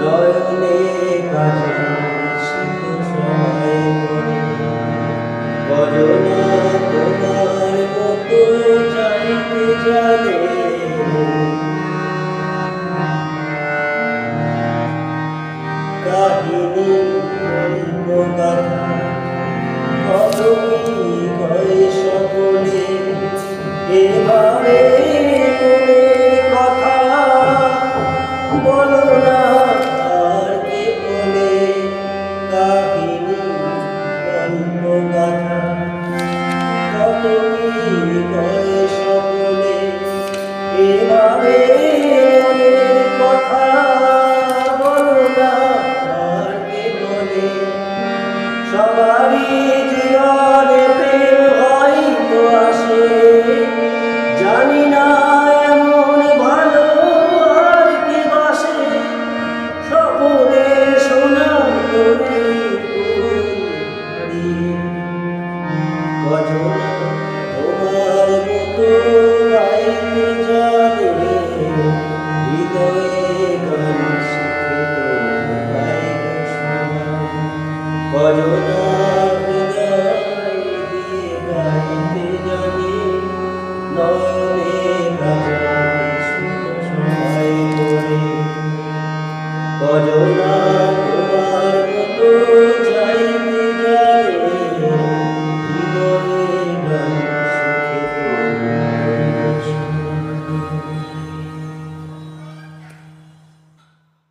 নয়নে কাজে। সবারই জীবনে প্রেম হয়তো আসে। জানি না এমন ভালো আর কে বাসে। স্বপনে শোনা তোকে কজন তোমার মতো ভজন